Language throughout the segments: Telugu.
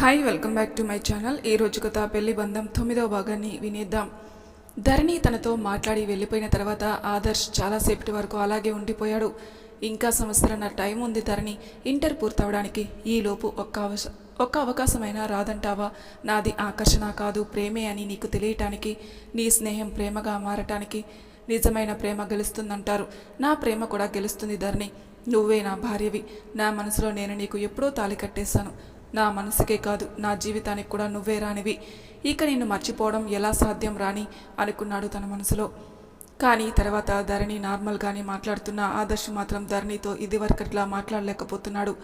Hi welcome back to my channel ఈ రోజు కథ పెళ్ళి బంధం తొమ్మిదవ భాగాన్ని వినేద్దాం. ధరణి తనతో మాట్లాడి వెళ్ళిపోయిన తర్వాత ఆదర్శ్ చాలాసేపటి వరకు అలాగే ఉండిపోయాడు. ఇంకా సంవత్సరాల టైం ఉంది ధరణి. ఇంటర్ పూర్తవడానికి ఈలోపు ఒక్క అవస ఒక్క అవకాశమైనా రాదంటావా? నాది ఆకర్షణ కాదు ప్రేమే అని నీకు తెలియటానికి నీ స్నేహం ప్రేమగా మారటానికి నిజమైన ప్రేమ గెలుస్తుందంటారు. నా ప్రేమ కూడా గెలుస్తుంది ధరణి. నువ్వే నా భార్యవి. నా మనసులో నేను నీకు ఎప్పుడో తాళి కట్టేశాను. నా మనసుకే కాదు నా జీవితానికి కూడా నువ్వే రానివి. ఇక నిన్ను మర్చిపోవడం ఎలా సాధ్యం రాని అనుకున్నాడు తన మనసులో. కానీ తర్వాత ధరణి నార్మల్గానే మాట్లాడుతున్న ఆదర్శ్ మాత్రం ధరణితో ఇదివరకట్లా మాట్లాడలేకపోతున్నాడు.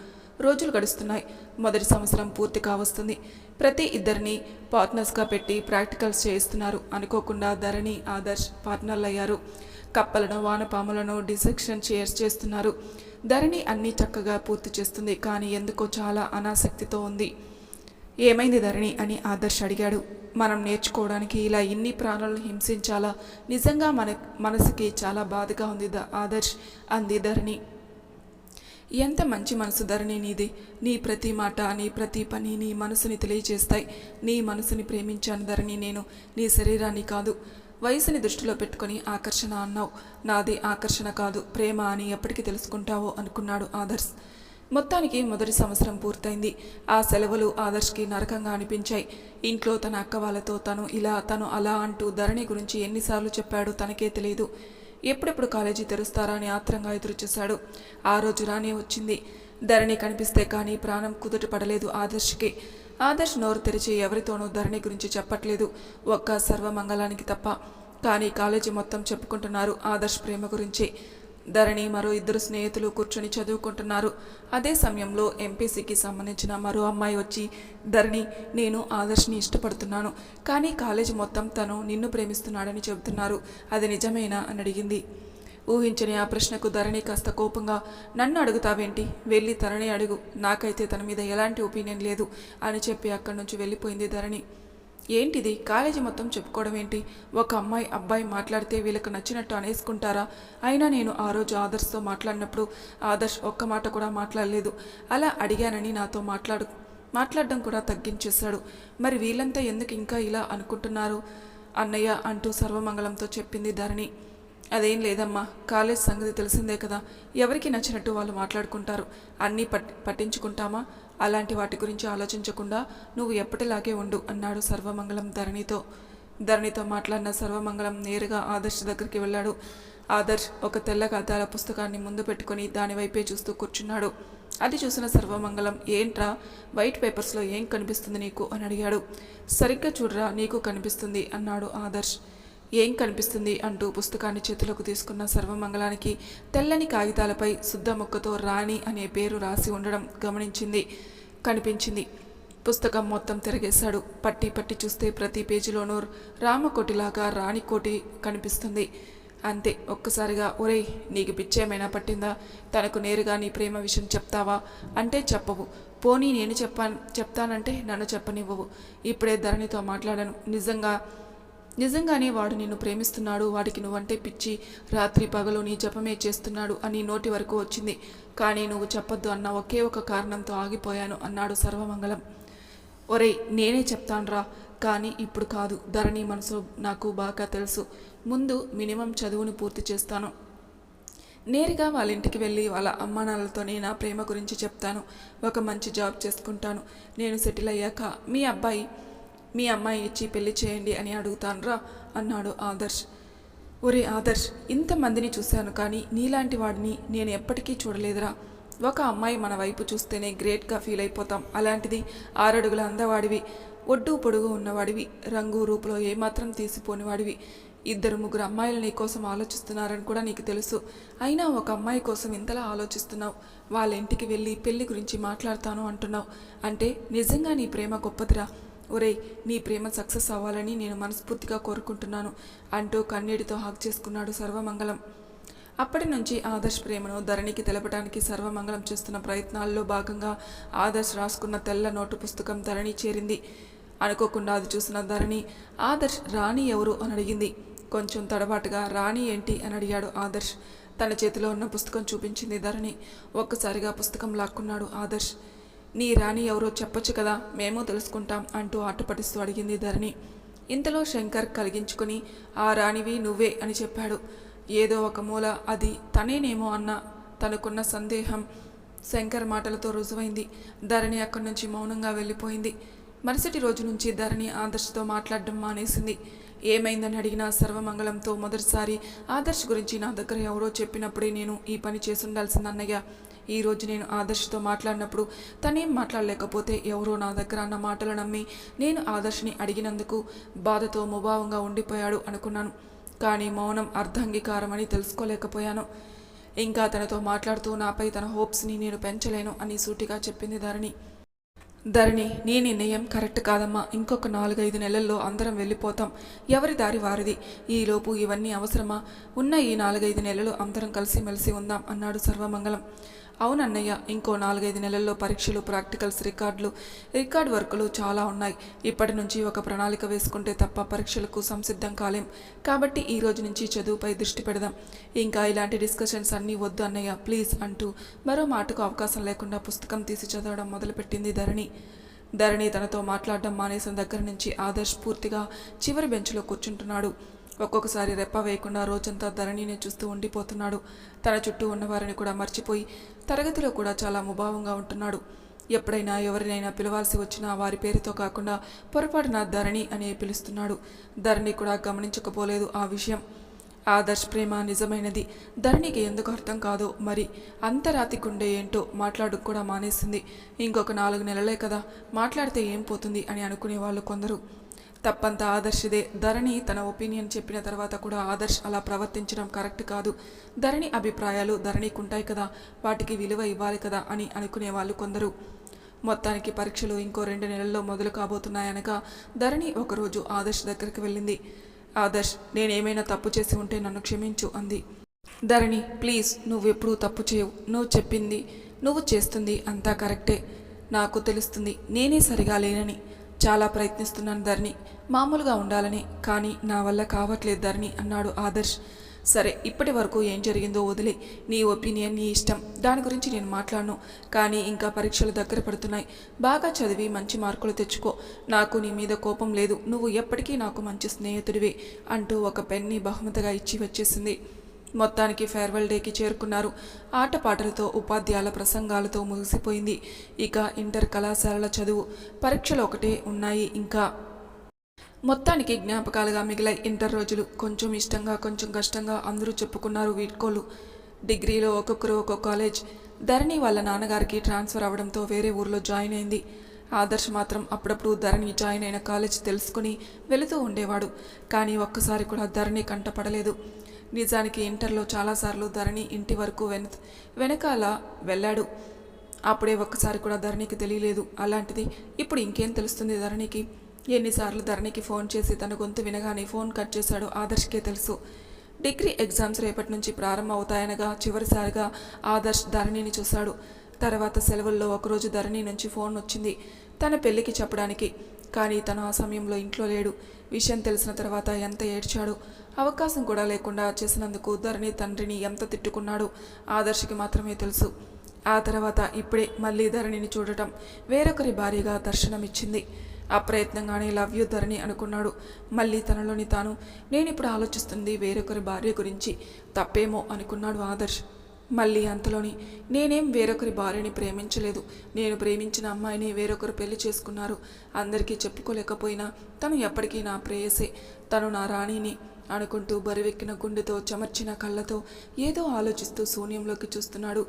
రోజులు గడుస్తున్నాయి. మొదటి సంవత్సరం పూర్తి కావస్తుంది. ప్రతి ఇద్దరిని పార్ట్నర్స్గా పెట్టి ప్రాక్టికల్స్ చేయిస్తున్నారు. అనుకోకుండా ధరణి ఆదర్శ్ పార్ట్నర్లు అయ్యారు కప్పలను వానపాములను డిసెక్షన్ చేర్స్ చేస్తున్నారు. ధరణి అన్నీ చక్కగా పూర్తి చేస్తుంది కానీ ఎందుకో చాలా అనాసక్తితో ఉంది. ఏమైంది ధరణి అని ఆదర్శ్ అడిగాడు. మనం నేర్చుకోవడానికి ఇలా ఇన్ని ప్రాణాలను హింసించాలా? నిజంగా మన మనసుకి చాలా బాధగా ఉంది ద ఆదర్శ్ అంది ధరణి. ఎంత మంచి మనసు ధరణి నీది. నీ ప్రతి మాట నీ ప్రతి పని నీ మనసుని తెలియజేస్తాయి. నీ మనసుని ప్రేమించాను ధరణి నేను. నీ శరీరాన్ని కాదు. వయసుని దృష్టిలో పెట్టుకొని ఆకర్షణ అన్నావు. నాది ఆకర్షణ కాదు. ప్రేమ అని ఎప్పటికీ తెలుసుకుంటావో అనుకున్నాడు ఆదర్శ్. మొత్తానికి మొదటి సంవత్సరం పూర్తయింది. ఆ సెలవులు ఆదర్శ్కి నరకంగా అనిపించాయి. ఇంట్లో తన అక్క వాళ్ళతో తను ఇలా తను అలా అంటూ ధరణి గురించి ఎన్నిసార్లు చెప్పాడో తనకే తెలియదు ఎప్పుడెప్పుడు కాలేజీ తెరుస్తారా అని ఆత్రంగా ఎదురుచూశాడు. ఆ రోజు రానే వచ్చింది. ధరణి కనిపిస్తే కానీ ప్రాణం కుదుట పడలేదు ఆదర్శ్కి. ఆదర్శ్ నోరు తెరిచి ఎవరితోనూ ధరణి గురించి చెప్పట్లేదు. ఒక్క సర్వమంగళానికి తప్ప. కానీ కాలేజీ మొత్తం చెప్పుకుంటున్నారు ఆదర్శ్ ప్రేమ గురించి. ధరణి మరో ఇద్దరు స్నేహితులు కూర్చొని చదువుకుంటున్నారు. అదే సమయంలో ఎంపీసీకి సంబంధించిన మరో అమ్మాయి వచ్చి ధరణి నేను ఆదర్శ్ని ఇష్టపడుతున్నాను. కానీ కాలేజీ మొత్తం తను నిన్ను ప్రేమిస్తున్నాడని చెబుతున్నారు. అది నిజమేనా? అని అడిగింది. ఊహించని ఆ ప్రశ్నకు ధరణి కాస్త కోపంగా నన్ను అడుగుతావేంటి? వెళ్ళి తరణి అడుగు. నాకైతే తన మీద ఎలాంటి ఒపీనియన్ లేదు అని చెప్పి అక్కడి నుంచి వెళ్ళిపోయింది ధరణి. ఏంటిది? కాలేజీ మొత్తం చెప్పుకోవడం ఏంటి? ఒక అమ్మాయి అబ్బాయి మాట్లాడితే వీళ్ళకి నచ్చినట్టు అనేసుకుంటారా? అయినా నేను ఆ రోజు ఆదర్శ్తో మాట్లాడినప్పుడు ఆదర్శ్ ఒక్క మాట కూడా మాట్లాడలేదు. అలా అడిగానని నాతో మాట్లాడు మాట్లాడడం కూడా తగ్గించేశాడు. మరి వీళ్ళంతా ఎందుకు ఇంకా ఇలా అనుకుంటున్నారు? అన్నయ్య అంటూ సర్వమంగళంతో చెప్పింది ధరణి. అదేం లేదమ్మా. కాలేజ్ సంగతి తెలిసిందే కదా. ఎవరికి నచ్చినట్టు వాళ్ళు మాట్లాడుకుంటారు? అన్నీ పట్ పట్టించుకుంటామా? అలాంటి వాటి గురించి ఆలోచించకుండా నువ్వు ఎప్పటిలాగే ఉండు అన్నాడు సర్వమంగళం ధరణితో. ధరణితో మాట్లాడిన సర్వమంగళం నేరుగా ఆదర్శ్ దగ్గరికి వెళ్ళాడు. ఆదర్శ్ ఒక తెల్ల గద్దాల పుస్తకాన్ని ముందు పెట్టుకుని దాని వైపే చూస్తూ కూర్చున్నాడు. అది చూసిన సర్వమంగళం ఏంట్రా? వైట్ పేపర్స్లో ఏం కనిపిస్తుంది నీకు? అని అడిగాడు. సరిగ్గా చూడరా నీకు కనిపిస్తుంది అన్నాడు ఆదర్శ్. ఏం కనిపిస్తుంది అంటూ పుస్తకాన్ని చేతిలోకి తీసుకున్న సర్వమంగళానికి తెల్లని కాగితాలపై శుద్ధ ముక్కతో రాణి అనే పేరు రాసి ఉండడం గమనించింది కనిపించింది. పుస్తకం మొత్తం తిరగేశాడు. పట్టి పట్టి చూస్తే ప్రతి పేజీలోనూ రామకోటిలాగా రాణికోటి కనిపిస్తుంది. అంతే ఒక్కసారిగా ఒరే నీకు పిచ్చేమైనా పట్టిందా? తనకు నేరుగా నీ ప్రేమ విషయం చెప్తావా? అంటే చెప్పవు. పోనీ నేను చెప్పాను చెప్తానంటే నన్ను చెప్పనివ్వవు. ఇప్పుడే ధరణితో మాట్లాడాను. నిజంగా నిజంగానే వాడు నిన్ను ప్రేమిస్తున్నాడు వాడికి నువ్వంటే పిచ్చి రాత్రి పగలు నీ జపమే చేస్తున్నాడు అని నోటి వరకు వచ్చింది. కానీ నువ్వు చెప్పొద్దు అన్న ఒకే ఒక కారణంతో ఆగిపోయాను అన్నాడు సర్వమంగళం. ఒరేయ్ నేనే చెప్తాన్రా కానీ ఇప్పుడు కాదు. ధరణి మనసు నాకు బాగా తెలుసు. ముందు మినిమం చదువుని పూర్తి చేస్తాను. నేరుగా వాళ్ళ ఇంటికి వెళ్ళి వాళ్ళ అమ్మానాలతోనే నా ప్రేమ గురించి చెప్తాను. ఒక మంచి జాబ్ చేసుకుంటాను. నేను సెటిల్ అయ్యాక మీ అబ్బాయి మీ అమ్మాయి ఇచ్చి పెళ్ళి చేయండి అని అడుగుతానురా అన్నాడు ఆదర్శ్. ఒరే ఆదర్శ్ ఇంతమందిని చూశాను కానీ నీలాంటి వాడిని నేను ఎప్పటికీ చూడలేదురా. ఒక అమ్మాయి మన వైపు చూస్తేనే గ్రేట్గా ఫీల్ అయిపోతాం. అలాంటిది ఆరడుగుల అందవాడివి ఒడ్డు పొడుగు ఉన్నవాడివి రంగు రూపులో ఏమాత్రం తీసిపోనివాడివి. ఇద్దరు ముగ్గురు అమ్మాయిలు నీ కోసం ఆలోచిస్తున్నారని కూడా నీకు తెలుసు. అయినా ఒక అమ్మాయి కోసం ఇంతలా ఆలోచిస్తున్నావు. వాళ్ళ ఇంటికి వెళ్ళి పెళ్ళి గురించి మాట్లాడతాను అంటున్నావు. అంటే నిజంగా నీ ప్రేమ గొప్పదిరా. ఒరేయ్ నీ ప్రేమ సక్సెస్ అవ్వాలని నేను మనస్ఫూర్తిగా కోరుకుంటున్నాను అంటూ కన్నీటితో హాక్ చేసుకున్నాడు సర్వమంగళం. అప్పటి నుంచి ఆదర్శ్ ప్రేమను ధరణికి తెలపడానికి సర్వమంగళం చేస్తున్న ప్రయత్నాల్లో భాగంగా ఆదర్శ్ రాసుకున్న తెల్ల నోటు పుస్తకం ధరణి చేరింది. అనుకోకుండా అది చూసిన ధరణి ఆదర్శ్ రాణి ఎవరు? అని అడిగింది. కొంచెం తడబాటుగా రాణి ఏంటి? అని అడిగాడు ఆదర్శ్. తన చేతిలో ఉన్న పుస్తకం చూపించింది ధరణి. ఒక్కసారిగా పుస్తకం లాక్కున్నాడు ఆదర్శ్. నీ రాణి ఎవరో చెప్పొచ్చు కదా మేము తెలుసుకుంటాం అంటూ ఆటపటిస్తూ అడిగింది ధరణి. ఇంతలో శంకర్ కలిగించుకుని ఆ రాణివి నువ్వే అని చెప్పాడు. ఏదో ఒక మూల అది తనేనేమో అన్న తనకున్న సందేహం శంకర్ మాటలతో రుజువైంది. ధరణి అక్కడి నుంచి మౌనంగా వెళ్ళిపోయింది. మరుసటి రోజు నుంచి ధరణి ఆదర్శ్తో మాట్లాడడం మానేసింది. ఏమైందని అడిగిన సర్వమంగళంతో మొదటిసారి ఆదర్శ్ గురించి నా దగ్గర ఎవరో చెప్పినప్పుడే నేను ఈ పని చేసుండాల్సిందన్నయ్య ఈ రోజు నేను ఆదర్శతో మాట్లాడినప్పుడు తనేం మాట్లాడలేకపోతే ఎవరో నా దగ్గర అన్న మాటలు నమ్మి నేను ఆదర్శ్ని అడిగినందుకు బాధతో ముభావంగా ఉండిపోయాడు అనుకున్నాను. కానీ మౌనం అర్ధాంగీకారమని తెలుసుకోలేకపోయాను. ఇంకా తనతో మాట్లాడుతూ నాపై తన హోప్స్ని నేను పెంచలేను అని సూటిగా చెప్పింది ధరణి. ధరణి నీ నిర్ణయం కరెక్ట్ కాదమ్మా. ఇంకొక నాలుగైదు నెలల్లో అందరం వెళ్ళిపోతాం. ఎవరి దారి వారిది? ఈలోపు ఇవన్నీ అవసరమా? ఉన్న ఈ నాలుగైదు నెలలు అందరం కలిసిమెలిసి ఉందాం అన్నాడు సర్వమంగళం. అవునన్నయ్య ఇంకో నాలుగైదు నెలల్లో పరీక్షలు ప్రాక్టికల్స్ రికార్డులు రికార్డ్ వర్కులు చాలా ఉన్నాయి. ఇప్పటి నుంచి ఒక ప్రణాళిక వేసుకుంటే తప్ప పరీక్షలకు సంసిద్ధం కాలేం. కాబట్టి ఈ రోజు నుంచి చదువుపై దృష్టి పెడదాం. ఇంకా ఇలాంటి డిస్కషన్స్ అన్నీ వద్దు అన్నయ్య ప్లీజ్ అంటూ మరో మాటకు అవకాశం లేకుండా పుస్తకం తీసి చదవడం మొదలుపెట్టింది ధరణి. ధరణి తనతో మాట్లాడడం మానేసిన దగ్గర నుంచి ఆదర్శ్ పూర్తిగా చివరి బెంచ్లో కూర్చుంటున్నాడు. ఒక్కొక్కసారి రెప్ప వేయకుండా రోజంతా ధరణిని చూస్తూ ఉండిపోతున్నాడు. తన చుట్టూ ఉన్నవారిని కూడా మర్చిపోయి తరగతిలో కూడా చాలా ముభావంగా ఉంటున్నాడు. ఎప్పుడైనా ఎవరినైనా పిలవాల్సి వచ్చినా వారి పేరుతో కాకుండా పొరపాటున ధరణి అనే పిలుస్తున్నాడు. ధరణి కూడా గమనించకపోలేదు ఆ విషయం. ఆదర్శ్ ప్రేమ నిజమైనది. ధరణికి ఎందుకు అర్థం కాదో మరి అంతరాతి గుండె ఏంటో మాట్లాడు కూడా మానేసింది. ఇంకొక నాలుగు నెలలే కదా మాట్లాడితే ఏం పోతుంది అని అనుకునే వాళ్ళు కొందరు. తప్పంతా ఆదర్శిదే. ధరణి తన ఒపీనియన్ చెప్పిన తర్వాత కూడా ఆదర్శ్ అలా ప్రవర్తించడం కరెక్ట్ కాదు. ధరణి అభిప్రాయాలు ధరణికి ఉంటాయి కదా వాటికి విలువ ఇవ్వాలి కదా అని అనుకునే వాళ్ళు కొందరు. మొత్తానికి పరీక్షలు ఇంకో రెండు నెలల్లో మొదలు కాబోతున్నాయనగా ధరణి ఒకరోజు ఆదర్శ్ దగ్గరికి వెళ్ళింది. ఆదర్శ్ నేనేమైనా తప్పు చేసి ఉంటే నన్ను క్షమించు అంది. ధరణి ప్లీజ్ నువ్వెప్పుడూ తప్పు చేయవు. నువ్వు చెప్పింది నువ్వు చేస్తుంది అంతా కరెక్టే. నాకు తెలుస్తుంది నేనే సరిగా లేనని. చాలా ప్రయత్నిస్తున్నాను ధరణి. మామూలుగా ఉండాలని కానీ నా వల్ల కావట్లేదు ధరణి అన్నాడు ఆదర్శ్. సరే ఇప్పటి వరకు ఏం జరిగిందో వదిలే. నీ ఒపీనియన్ నీ ఇష్టం. దాని గురించి నేను మాట్లాడను కానీ ఇంకా పరీక్షలు దగ్గర పడుతున్నాయి. బాగా చదివి మంచి మార్కులు తెచ్చుకో. నాకు నీ మీద కోపం లేదు. నువ్వు ఎప్పటికీ నాకు మంచి స్నేహితుడివే అంటూ ఒక పెన్ని బహుమతిగా ఇచ్చి వచ్చేసింది. మొత్తానికి ఫేర్వెల్ డేకి చేరుకున్నారు. ఆటపాటలతో ఉపాధ్యాయుల ప్రసంగాలతో ముగిసిపోయింది. ఇక ఇంటర్ కళాశాలల చదువు పరీక్షలు ఒకటే ఉన్నాయి ఇంకా. మొత్తానికి జ్ఞాపకాలుగా మిగిలాయి ఇంటర్ రోజులు. కొంచెం ఇష్టంగా కొంచెం కష్టంగా అందరూ చెప్పుకున్నారు వీడ్కోలు. డిగ్రీలో ఒక్కొక్కరు ఒక్కో కాలేజ్. ధరణి వాళ్ళ నాన్నగారికి ట్రాన్స్ఫర్ అవడంతో వేరే ఊర్లో జాయిన్ అయింది. ఆదర్శ్ మాత్రం అప్పుడప్పుడు ధరణి జాయిన్ అయిన కాలేజ్ తెలుసుకుని వెళుతూ ఉండేవాడు. కానీ ఒక్కసారి కూడా ధరణి కంటపడలేదు నిజానికి ఇంటర్లో చాలాసార్లు ధరణి ఇంటి వరకు వెన వెనకాల వెళ్ళాడు. అప్పుడే ఒక్కసారి కూడా ధరణికి తెలియలేదు. అలాంటిది ఇప్పుడు ఇంకేం తెలుస్తుంది ధరణికి? ఎన్నిసార్లు ధరణికి ఫోన్ చేసి తన గొంతు వినగానే ఫోన్ కట్ చేశాడు ఆదర్శ్కే తెలుసు. డిగ్రీ ఎగ్జామ్స్ రేపటి నుంచి ప్రారంభం అవుతాయనగా చివరిసారిగా ఆదర్శ్ ధరణిని చూశాడు. తర్వాత సెలవుల్లో ఒకరోజు ధరణి నుంచి ఫోన్ వచ్చింది. తన పెళ్ళికి చెప్పడానికి. కానీ తను ఆ సమయంలో ఇంట్లో లేడు. విషయం తెలిసిన తర్వాత ఎంత ఏడ్చాడు? అవకాశం కూడా లేకుండా చేసినందుకు ధరణి తండ్రిని ఎంత తిట్టుకున్నాడో? ఆదర్శకి మాత్రమే తెలుసు. ఆ తర్వాత ఇప్పుడే మళ్ళీ ధరణిని చూడటం వేరొకరి భార్యగా దర్శనమిచ్చింది. అప్రయత్నంగానే లవ్ యూ ధరణి అనుకున్నాడు. మళ్ళీ తనలోని తాను నేనిప్పుడు ఆలోచిస్తుంది వేరొకరి భార్య గురించి తప్పేమో అనుకున్నాడు ఆదర్శ్. మళ్ళీ అంతలోని నేనేం వేరొకరి భార్యని ప్రేమించలేదు. నేను ప్రేమించిన అమ్మాయిని వేరొకరు పెళ్ళి చేసుకున్నారు. అందరికీ చెప్పుకోలేకపోయినా తను ఎప్పటికీ నా ప్రేయసే. తను నా రాణిని అనుకుంటూ బరువెక్కిన గుండెతో చెమర్చిన కళ్ళతో ఏదో ఆలోచిస్తూ శూన్యంలోకి చూస్తున్నాడు.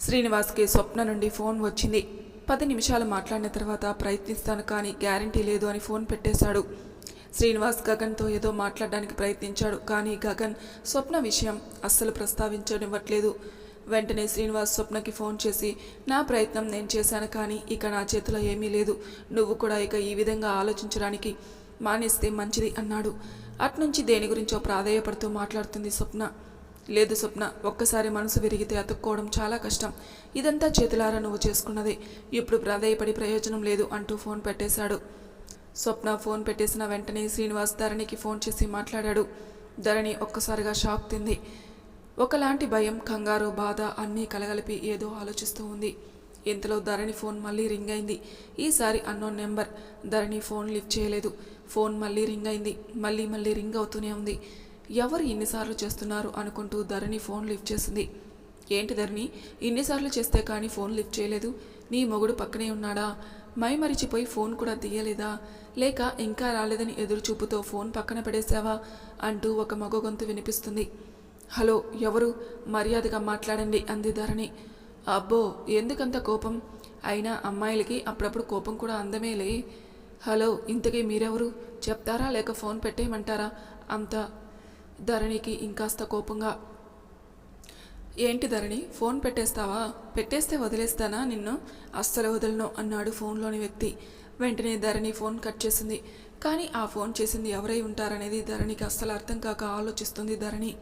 శ్రీనివాస్కి స్వప్న నుండి ఫోన్ వచ్చింది. పది నిమిషాలు మాట్లాడిన తర్వాత ప్రయత్నిస్తాను కానీ గ్యారంటీ లేదు అని ఫోన్ పెట్టేశాడు. శ్రీనివాస్ గగన్తో ఏదో మాట్లాడడానికి ప్రయత్నించాడు. కానీ గగన్ స్వప్న విషయం అస్సలు ప్రస్తావించనివ్వట్లేదు. వెంటనే శ్రీనివాస్ స్వప్నకి ఫోన్ చేసి నా ప్రయత్నం నేను చేశాను కానీ ఇక నా చేతిలో ఏమీ లేదు. నువ్వు కూడా ఇక ఈ విధంగా ఆలోచించడానికి మానేస్తే మంచిది అన్నాడు. అట్నుంచి దేని గురించో ప్రాధేయపడుతూ మాట్లాడుతుంది స్వప్న. లేదు స్వప్న ఒక్కసారి మనసు విరిగితే అతుక్కోవడం చాలా కష్టం. ఇదంతా చేతులారా నువ్వు చేసుకున్నదే. ఇప్పుడు ప్రాధాయపడి ప్రయోజనం లేదు అంటూ ఫోన్ పెట్టేశాడు. స్వప్న ఫోన్ పెట్టేసిన వెంటనే శ్రీనివాస్ ధరణికి ఫోన్ చేసి మాట్లాడాడు. ధరణి ఒక్కసారిగా షాక్ తింది. ఒకలాంటి భయం కంగారు బాధ అన్నీ కలగలిపి ఏదో ఆలోచిస్తూ ఉంది. ఇంతలో ధరణి ఫోన్ మళ్ళీ రింగ్ అయింది. ఈసారి unknown number. Dharani phone lift చేయలేదు. ఫోన్ మళ్ళీ రింగ్ అయింది. మళ్ళీ మళ్ళీ రింగ్ అవుతూనే ఉంది. ఎవరు ఇన్నిసార్లు చేస్తున్నారు అనుకుంటూ ధరణి ఫోన్ లిఫ్ట్ చేసింది. ఏంటి ధరణి ఇన్నిసార్లు చేస్తే కానీ ఫోన్ లిఫ్ట్ చేయలేదు. నీ మొగుడు పక్కనే ఉన్నాడా? మై మరిచిపోయి ఫోన్ కూడా తీయలేదా? లేక ఇంకా రాలేదని ఎదురుచూపుతో ఫోన్ పక్కన పడేశావా? అంటూ ఒక మగ గొంతు వినిపిస్తుంది. హలో ఎవరు? మర్యాదగా మాట్లాడండి అంది ధరణి. అబ్బో ఎందుకంత కోపం? అయినా అమ్మాయిలకి అప్పుడప్పుడు కోపం కూడా అందమేలే. హలో ఇంతకీ మీరెవరు? చెప్తారా లేక ఫోన్ పెట్టేయమంటారా? అంత ధరణికి ఇంకాస్త కోపంగా ఏంటి ధరణి ఫోన్ పెట్టేస్తావా? పెట్టేస్తే వదిలేస్తానా నిన్ను? అస్సలు వదలను అన్నాడు ఫోన్లోని వ్యక్తి. వెంటనే ధరణి ఫోన్ కట్ చేసింది. కానీ ఆ ఫోన్ చేసింది ఎవరై ఉంటారనేది ధరణికి అస్సలు అర్థం కాక ఆలోచిస్తుంది ధరణి.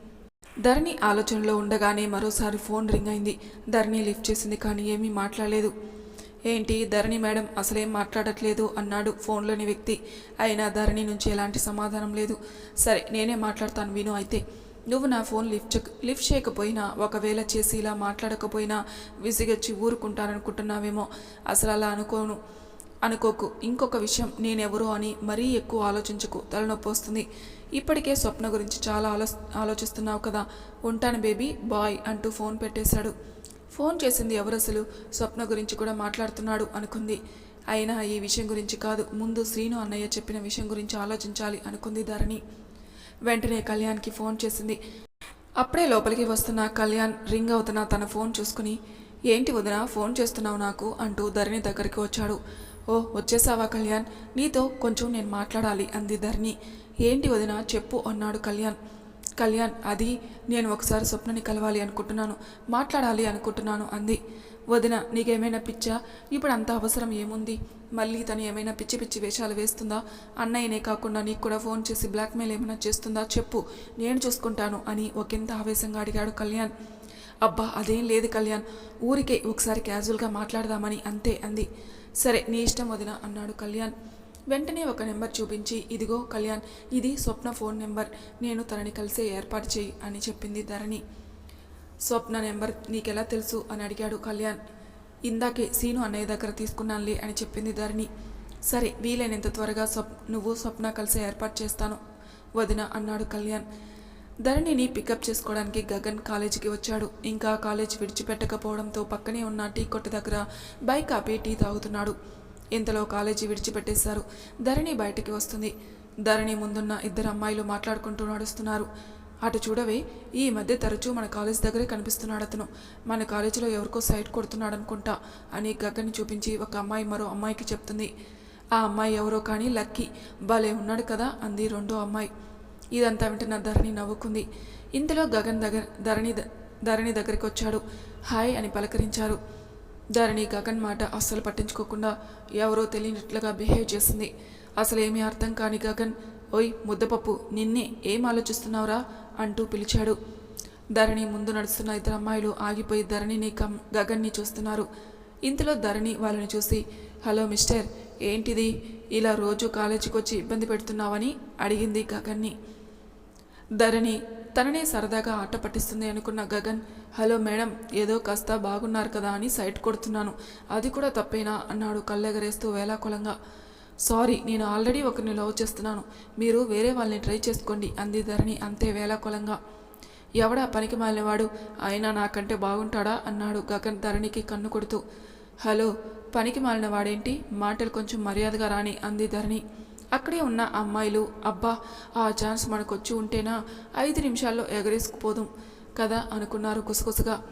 ధరణి ఆలోచనలో ఉండగానే మరోసారి ఫోన్ రింగ్ అయింది. ధరణి లిఫ్ట్ చేసింది కానీ ఏమీ మాట్లాడలేదు. ఏంటి ధరణి మేడం అసలేం మాట్లాడట్లేదు అన్నాడు ఫోన్లోని వ్యక్తి. అయినా ధరణి నుంచి ఎలాంటి సమాధానం లేదు. సరే నేనే మాట్లాడతాను విను అయితే. నువ్వు నా ఫోన్ లిఫ్ట్ చెక్- లిఫ్ట్ చేయకపోయినా ఒకవేళ చేసి ఇలా మాట్లాడకపోయినా విసిగొచ్చి ఊరుకుంటాననుకుంటున్నావేమో అసలు అలా అనుకోను అనుకోకు. ఇంకొక విషయం నేనెవరో అని మరీ ఎక్కువ ఆలోచించకు. తలనొప్పి వస్తుంది. ఇప్పటికే స్వప్న గురించి చాలా ఆలో ఆలోచిస్తున్నావు కదా. ఉంటాను బేబీ బాయ్ అంటూ ఫోన్ పెట్టేశాడు. ఫోన్ చేసింది ఎవరు అసలు స్వప్న గురించి కూడా మాట్లాడుతున్నాడు అనుకుంది. అయినా ఈ విషయం గురించి కాదు. ముందు శ్రీను అన్నయ్య చెప్పిన విషయం గురించి ఆలోచించాలి అనుకుంది ధరణి. వెంటనే కళ్యాణ్కి ఫోన్ చేసింది. అప్పుడే లోపలికి వస్తున్న కళ్యాణ్ రింగ్ అవుతున్న తన ఫోన్ చూసుకుని ఏంటి వదిన ఫోన్ చేస్తున్నావు నాకు? అంటూ ధరణి దగ్గరికి వచ్చాడు. ఓ వచ్చేసావా కళ్యాణ్? నీతో కొంచెం నేను మాట్లాడాలి అంది ధరణి. ఏంటి వదిన చెప్పు అన్నాడు కళ్యాణ్. కళ్యాణ్ అది నేను ఒకసారి స్వప్నని కలవాలి అనుకుంటున్నాను మాట్లాడాలి అనుకుంటున్నాను అంది. వదిన నీకేమైనా పిచ్చా? ఇప్పుడు అంత అవసరం ఏముంది? మళ్ళీ తను ఏమైనా పిచ్చి పిచ్చి వేషాలు వేస్తుందా? అన్నయ్యనే కాకుండా నీకు కూడా ఫోన్ చేసి బ్లాక్మెయిల్ ఏమైనా చేస్తుందా? చెప్పు నేను చూసుకుంటాను అని ఒకంత ఆవేశంగా అడిగాడు కళ్యాణ్. అబ్బా అదేం లేదు కళ్యాణ్. ఊరికే ఒకసారి క్యాజువల్గా మాట్లాడదామని అంతే అంది. సరే నీ ఇష్టం వదిన అన్నాడు కళ్యాణ్. వెంటనే ఒక నెంబర్ చూపించి ఇదిగో కళ్యాణ్ ఇది స్వప్న ఫోన్ నెంబర్. నేను తనని కలిసే ఏర్పాటు చేయి అని చెప్పింది ధరణి. స్వప్న నెంబర్ నీకెలా తెలుసు అని అడిగాడు కళ్యాణ్. ఇందాకే సీను అన్నయ్య దగ్గర తీసుకున్నానులే అని చెప్పింది ధరణి. సరే వీలైనంత త్వరగా స్వప్ నువ్వు స్వప్న కలిసి ఏర్పాటు చేస్తాను వదిన అన్నాడు కళ్యాణ్. ధరణిని పికప్ చేసుకోవడానికి గగన్ కాలేజీకి వచ్చాడు. ఇంకా కాలేజ్ విడిచిపెట్టకపోవడంతో పక్కనే ఉన్న టీ కొట్టు దగ్గర బైక్ ఆపి టీ తాగుతున్నాడు. ఇంతలో కాలేజీ విడిచిపెట్టేశారు. ధరణి బయటికి వస్తుంది. ధరణి ముందున్న ఇద్దరు అమ్మాయిలు మాట్లాడుకుంటూ నడుస్తున్నారు. అటు చూడవే ఈ మధ్య తరచూ మన కాలేజ్ దగ్గరే కనిపిస్తున్నాడు అతను మన కాలేజీలో ఎవరికో సైట్ కొడుతున్నాడు అనుకుంటా అని గగ్గని చూపించి ఒక అమ్మాయి మరో అమ్మాయికి చెప్తుంది. ఆ అమ్మాయి ఎవరో కానీ లక్కీ. భలే ఉన్నాడు కదా అంది రెండో అమ్మాయి. ఇదంతా వింటున్న ధరణి నవ్వుకుంది. ఇంతలో గగన్ దగ్గర ధరణి ద- ధరణి దగ్గరికి వచ్చాడు హాయ్ అని పలకరించారు. ధరణి గగన్ మాట అస్సలు పట్టించుకోకుండా ఎవరో తెలియనట్లుగా బిహేవ్ చేసింది. అసలు ఏమీ అర్థం కాని గగన్ ఓయ్ ముద్దపప్పు నిన్నే ఏం ఆలోచిస్తున్నావురా? అంటూ పిలిచాడు. ధరణి ముందు నడుస్తున్న ఇద్దరు అమ్మాయిలు ఆగిపోయి ధరణిని కమ్ గగన్ని చూస్తున్నారు. ఇంతలో ధరణి వాళ్ళని చూసి హలో మిస్టర్ ఏంటిది? ఇలా రోజు కాలేజీకి వచ్చి ఇబ్బంది పెడుతున్నావని? అడిగింది గగన్ని. ధరణి తననే సరదాగా ఆట పట్టిస్తుంది అనుకున్న గగన్ హలో మేడం ఏదో కాస్త బాగున్నారు కదా అని సైట్ కొడుతున్నాను. అది కూడా తప్పేనా? అన్నాడు కళ్ళెగరేస్తూ వేలాకులంగా సారీ నేను ఆల్రెడీ ఒకరిని లవ్ చేస్తున్నాను. మీరు వేరే వాళ్ళని ట్రై చేసుకోండి అంది ధరణి అంతే వేలాకులంగా ఎవడా పనికి మాలినవాడు? అయినా నాకంటే బాగుంటాడా? అన్నాడు గగన్ ధరణికి కన్ను కొడుతూ. హలో పనికి మాలిన వాడేంటి మాటలు కొంచెం మర్యాదగా రాని అంది ధరణి. అక్కడే ఉన్న అమ్మాయిలు అబ్బా ఆ ఛాన్స్ మనకొచ్చి ఉంటేనా? ఐదు నిమిషాల్లో ఎగరేసుకుపోదాం కదా అనుకున్నారు గుసగుసగా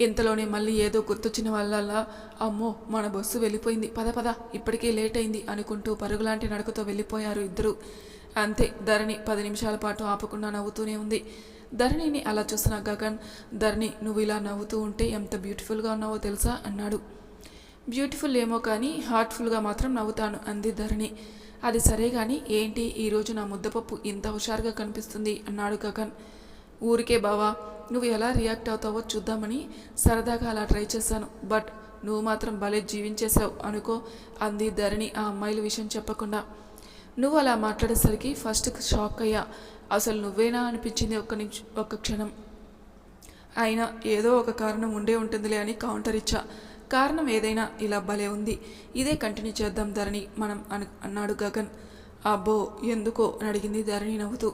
ఇంతలోనే మళ్ళీ ఏదో గుర్తొచ్చిన వాళ్ళ అమ్మో మన బస్సు వెళ్ళిపోయింది పద పద ఇప్పటికే లేట్ అయింది అనుకుంటూ పరుగులాంటి నడకతో వెళ్ళిపోయారు ఇద్దరు. అంతే ధరణి పది నిమిషాల పాటు ఆపకుండా నవ్వుతూనే ఉంది. ధరణిని అలా చూసిన గగన్ ధరణి నువ్వు ఇలా నవ్వుతూ ఉంటే ఎంత బ్యూటిఫుల్గా ఉన్నావో తెలుసా? అన్నాడు. బ్యూటిఫుల్ ఏమో కానీ హార్ట్ఫుల్గా మాత్రం నవ్వుతాను అంది ధరణి. అది సరే కానీ ఏంటి ఈరోజు నా ముద్దపప్పు ఇంత హుషారుగా కనిపిస్తుంది? అన్నాడు గగన్. ఊరికే బావా నువ్వు ఎలా రియాక్ట్ అవుతావో చూద్దామని సరదాగా అలా ట్రై చేశాను. బట్ నువ్వు మాత్రం భలే జీవించేశావు అనుకో అంది ధరణి ఆ అమ్మాయిల విషయం చెప్పకుండా. నువ్వు అలా మాట్లాడేసరికి ఫస్ట్ షాక్ అయ్యా. అసలు నువ్వేనా అనిపించింది ఒక్క నిమిషం ఒక్క క్షణం. అయినా ఏదో ఒక కారణం ఉండే ఉంటుందిలే అని కౌంటర్ ఇచ్చా. కారణం ఏదైనా ఇలా భలే ఉంది. ఇదే కంటిన్యూ చేద్దాం ధరణి మనం అన్నాడు గగన్. అబ్బో ఎందుకో అని అడిగింది ధరణి నవ్వుతూ.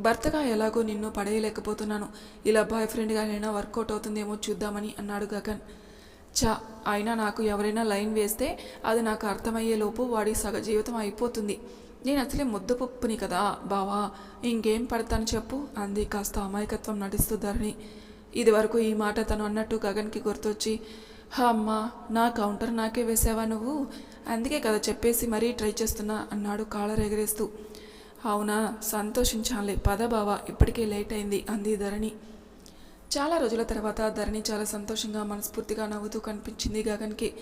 భర్తగా ఎలాగో నిన్ను పడేయలేకపోతున్నాను. ఇలా బాయ్ ఫ్రెండ్గానైనా వర్కౌట్ అవుతుందేమో చూద్దామని అన్నాడు గగన్. చా అయినా నాకు ఎవరైనా లైన్ వేస్తే అది నాకు అర్థమయ్యేలోపు వాడి సగ జీవితం అయిపోతుంది. నేను అసలే ముద్దపప్పుని కదా బావా. ఇంకేం పడతాను చెప్పు అంది కాస్త అమాయకత్వం నటిస్తూ ధరణి. ఇదివరకు ఈ మాట తను అన్నట్టు గగన్కి గుర్తొచ్చి "హా అమ్మా నా కౌంటర్ నాకే వేసావా నువ్వు? అందుకే కదా చెప్పేసి మరీ ట్రై చేస్తున్నా అన్నాడు కాలర్ ఎగరేస్తూ అవునా? సంతోషించాలి పదబావ ఇప్పటికే లేట్ అయింది అంది ధరణి. చాలా రోజుల తర్వాత ధరణి చాలా సంతోషంగా మనస్ఫూర్తిగా నవ్వుతూ కనిపించింది గగన్కి.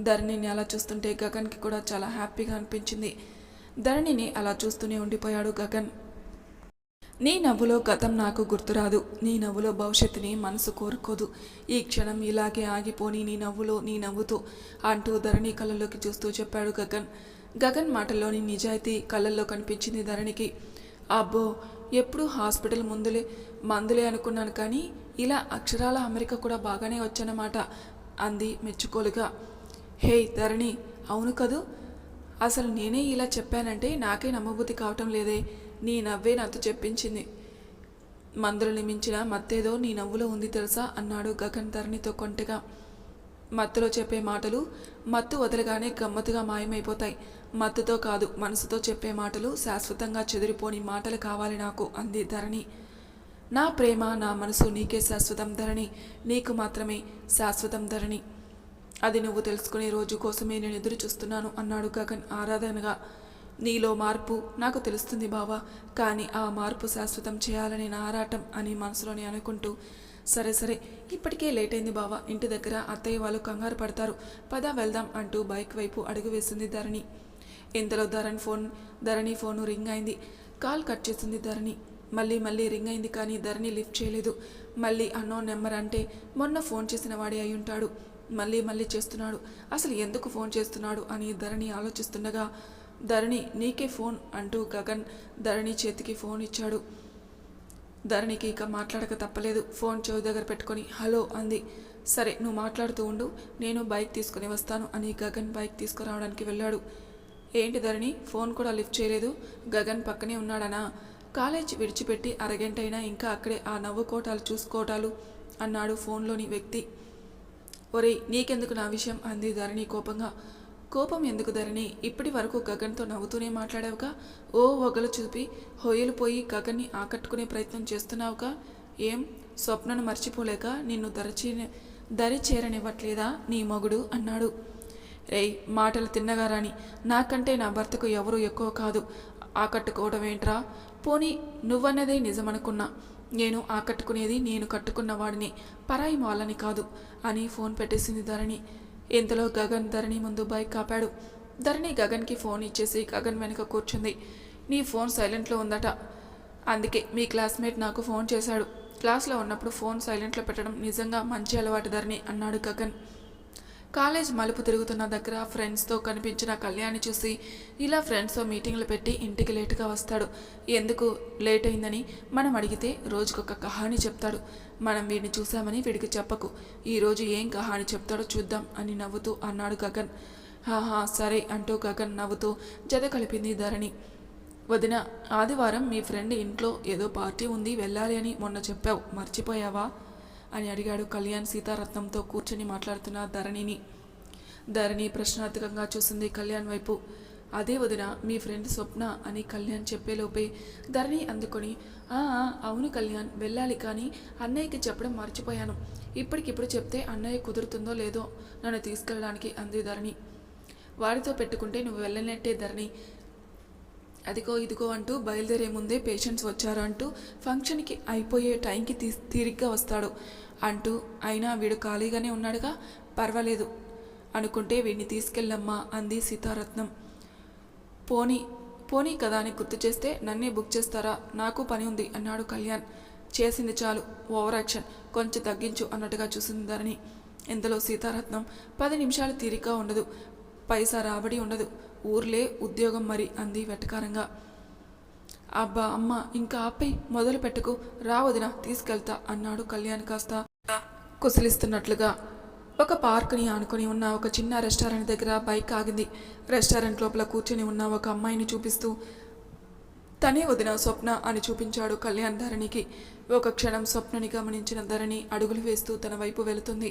ధరణిని అలా చూస్తుంటే గగన్కి కూడా చాలా హ్యాపీగా అనిపించింది. ధరణిని అలా చూస్తూనే ఉండిపోయాడు గగన్. నీ నవ్వులో గతం నాకు గుర్తురాదు. నీ నవ్వులో భవిష్యత్తుని మనసు కోరుకోదు. ఈ క్షణం ఇలాగే ఆగిపోని నీ నవ్వులో నీ నవ్వుతూ అంటూ ధరణి కళ్ళలోకి చూస్తూ చెప్పాడు గగన్. గగన్ మాటల్లోని నిజాయితీ కళ్ళల్లో కనిపించింది ధరణికి. అబ్బో ఎప్పుడు హాస్పిటల్ ముందులే మందులే అనుకున్నాను కానీ ఇలా అక్షరాల అమెరికా కూడా బాగానే వచ్చనమాట అంది మెచ్చుకోలుగా. హే ధరణి అవును కదూ? అసలు నేనే ఇలా చెప్పానంటే నాకే నమ్మబుద్ధి కావటం లేదే నీ నవ్వే నాతో చెప్పించింది. మందులని మించిన మత్తేదో నీ నవ్వులో ఉంది తెలుసా? అన్నాడు గగన్ ధరణితో కొంటగా. మత్తులో చెప్పే మాటలు మత్తు వదలగానే గమ్మత్తుగా మాయమైపోతాయి. మత్తుతో కాదు మనసుతో చెప్పే మాటలు శాశ్వతంగా చెదిరిపోని మాటలు కావాలి నాకు అంది ధరణి. నా ప్రేమ నా మనసు నీకే శాశ్వతం ధరణి నీకు మాత్రమే శాశ్వతం ధరణి. అది నువ్వు తెలుసుకునే రోజు కోసమే నేను ఎదురు చూస్తున్నాను అన్నాడు గగన్ ఆరాధనగా. నీలో మార్పు నాకు తెలుస్తుంది బావా కానీ ఆ మార్పు శాశ్వతం చేయాలని నా ఆరాటం అని మనసులోనే అనుకుంటూ సరే సరే ఇప్పటికే లేట్ అయింది బావా ఇంటి దగ్గర అత్తయ్య వాళ్ళు కంగారు పడతారు పద వెళ్దాం అంటూ బైక్ వైపు అడుగు వేసింది ధరణి. ఇంతలో Dharan phone Dharani phone ring అయింది. కాల్ కట్ చేసింది ధరణి. మళ్ళీ మళ్ళీ రింగ్ అయింది కానీ ధరణి లిఫ్ట్ చేయలేదు. మళ్ళీ అన్నో నెంబర్ అంటే మొన్న ఫోన్ చేసిన వాడే అయి ఉంటాడు. మళ్ళీ మళ్ళీ చేస్తున్నాడు. అసలు ఎందుకు ఫోన్ చేస్తున్నాడు అని ధరణి ఆలోచిస్తుండగా ధరణి నీకే ఫోన్ అంటూ గగన్ ధరణి చేతికి ఫోన్ ఇచ్చాడు. ధరణికి ఇక మాట్లాడక తప్పలేదు. ఫోన్ చెవి దగ్గర పెట్టుకొని హలో అంది. సరే నువ్వు మాట్లాడుతూ ఉండు. నేను బైక్ తీసుకుని వస్తాను అని గగన్ బైక్ తీసుకురావడానికి వెళ్ళాడు. ఏంటి ధరణి? ఫోన్ కూడా లిఫ్ట్ చేయలేదు. గగన్ పక్కనే ఉన్నాడనా? కాలేజ్ విడిచిపెట్టి అరగంట అయినా ఇంకా అక్కడే ఆ నవ్వుకోటాలు చూసుకోవటాలు అన్నాడు ఫోన్లోని వ్యక్తి. ఒరేయ్ నీకెందుకు నా విషయం? అంది ధరణి కోపంగా. కోపం ఎందుకు ధరణి? ఇప్పటి వరకు గగన్తో నవ్వుతూనే మాట్లాడావుగా? ఓ ఒగలు చూపి హొయ్యలు పోయి గగన్ని ఆకట్టుకునే ప్రయత్నం చేస్తున్నావుగా? ఏం? స్వప్నను మర్చిపోలేక నిన్ను దరచి దరి చేరనివ్వట్లేదా నీ మొగుడు? అన్నాడు. ఏయ్ మాటలు తిన్నగా రాని నాకంటే నా భర్తకు ఎవరు ఎక్కువ కాదు. ఆకట్టుకోవడం ఏంట్రా పోనీ నువ్వన్నదే నిజమనుకున్నా. నేను ఆకట్టుకునేది నేను కట్టుకున్న వాడిని పరాయి వాళ్ళని కాదు అని ఫోన్ పెట్టేసింది ధరణి. ఇంతలో గగన్ ధరణి ముందు బైక్ కాపాడు ధరణి గగన్కి ఫోన్ ఇచ్చేసి గగన్ వెనుక కూర్చుంది. నీ ఫోన్ సైలెంట్లో ఉందట. అందుకే మీ క్లాస్మేట్ నాకు ఫోన్ చేశాడు. క్లాస్లో ఉన్నప్పుడు ఫోన్ సైలెంట్లో పెట్టడం నిజంగా మంచి అలవాటు ధరణి అన్నాడు గగన్. కాలేజ్ మలుపు తిరుగుతున్న దగ్గర ఫ్రెండ్స్తో కనిపించిన కళ్యాణి చూసి ఇలా ఫ్రెండ్స్తో మీటింగ్లు పెట్టి ఇంటికి లేటుగా వస్తాడు. ఎందుకు? లేట్ అయిందని మనం అడిగితే రోజుకొక కహాని చెప్తాడు. మనం వీడిని చూశామని వీడికి చెప్పకు. ఈరోజు ఏం కహాని చెప్తాడో చూద్దాం అని నవ్వుతూ అన్నాడు గగన్. హాహా సరే అంటూ గగన్ నవ్వుతూ జత కలిపింది ధరణి. వదిన ఆదివారం మీ ఫ్రెండ్ ఇంట్లో ఏదో పార్టీ ఉంది వెళ్ళాలి అని మొన్న చెప్పావు. మర్చిపోయావా? అని అడిగాడు కళ్యాణ్ సీతారత్నంతో కూర్చొని మాట్లాడుతున్న ధరణిని. ధరణి ప్రశ్నార్థకంగా చూసింది కళ్యాణ్ వైపు. అదే వదిన మీ ఫ్రెండ్ స్వప్న అని కళ్యాణ్ చెప్పేలోపే ధరణి అందుకొని "ఆ, అవును కళ్యాణ్ వెళ్ళాలి కానీ అన్నయ్యకి చెప్పడం మర్చిపోయాను. ఇప్పటికిప్పుడు చెప్తే అన్నయ్య కుదురుతుందో లేదో నన్ను తీసుకెళ్ళడానికి అంది ధరణి. వాడితో పెట్టుకుంటే నువ్వు వెళ్ళనట్టే ధరణి. అదిగో ఇదిగో అంటూ బయలుదేరే ముందే పేషెంట్స్ వచ్చారంటూ ఫంక్షన్కి అయిపోయే టైంకి తీ తీరిగ్గా వస్తాడు అంటూ అయినా వీడు ఖాళీగానే ఉన్నాడుగా? పర్వాలేదు అనుకుంటే వీడిని తీసుకెళ్ళమ్మా అంది సీతారత్నం. పోనీ పోనీ కదా అని గుర్తు చేస్తే నన్నే బుక్ చేస్తారా? నాకు పని ఉంది అన్నాడు కళ్యాణ్. చేసింది చాలు ఓవర్ యాక్షన్ కొంచెం తగ్గించు అన్నట్టుగా చూసింది ధరణి ఇంతలో సీతారత్నం పది నిమిషాలు తీరిక ఉండదు పైసా రాబడి ఉండదు. ఊర్లే ఉద్యోగం మరి అంది వెటకారంగా. అబ్బా అమ్మ ఇంకా ఆపై మొదలు పెట్టుకు రా వదిన తీసుకెళ్తా అన్నాడు కళ్యాణ్ కాస్త కుసలిస్తున్నట్లుగా ఒక పార్క్ని ఆనుకొని ఉన్న ఒక చిన్న రెస్టారెంట్ దగ్గర బైక్ ఆగింది. రెస్టారెంట్ లోపల కూర్చొని ఉన్న ఒక అమ్మాయిని చూపిస్తూ తనే వదిన స్వప్న అని చూపించాడు కళ్యాణ్ ధరణికి. ఒక క్షణం స్వప్నని గమనించిన ధరణి అడుగులు వేస్తూ తన వైపు వెళుతుంది.